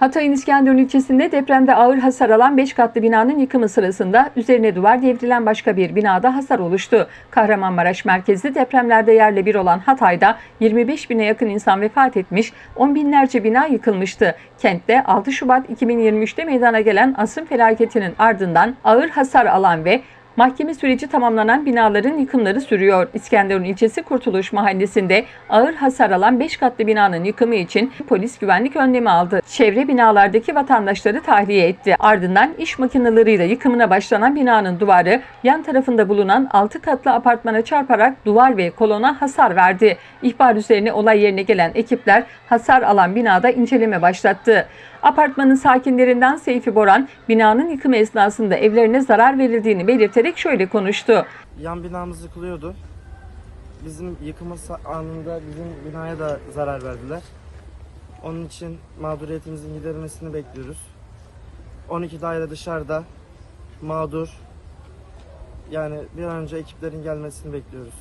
Hatay'ın İskenderun ilçesinde depremde ağır hasar alan 5 katlı binanın yıkımı sırasında üzerine duvar devrilen başka bir binada hasar oluştu. Kahramanmaraş merkezli depremlerde yerle bir olan Hatay'da 25 bine yakın insan vefat etmiş, on binlerce bina yıkılmıştı. Kentte 6 Şubat 2023'te meydana gelen asrın felaketinin ardından ağır hasar alan ve Mahkeme süreci tamamlanan binaların yıkımları sürüyor. İskenderun ilçesi Kurtuluş Mahallesi'nde ağır hasar alan 5 katlı binanın yıkımı için polis güvenlik önlemi aldı. Çevre binalardaki vatandaşları tahliye etti. Ardından iş makineleriyle yıkımına başlanan binanın duvarı yan tarafında bulunan 6 katlı apartmana çarparak duvar ve kolona hasar verdi. İhbar üzerine olay yerine gelen ekipler hasar alan binada inceleme başlattı. Apartmanın sakinlerinden Seyfi Boran, binanın yıkımı esnasında evlerine zarar verildiğini belirterek şöyle konuştu. Yan binamız yıkılıyordu. Bizim yıkımı anında bizim binaya da zarar verdiler. Onun için mağduriyetimizin giderilmesini bekliyoruz. 12 daire dışarıda mağdur. Yani bir an önce ekiplerin gelmesini bekliyoruz.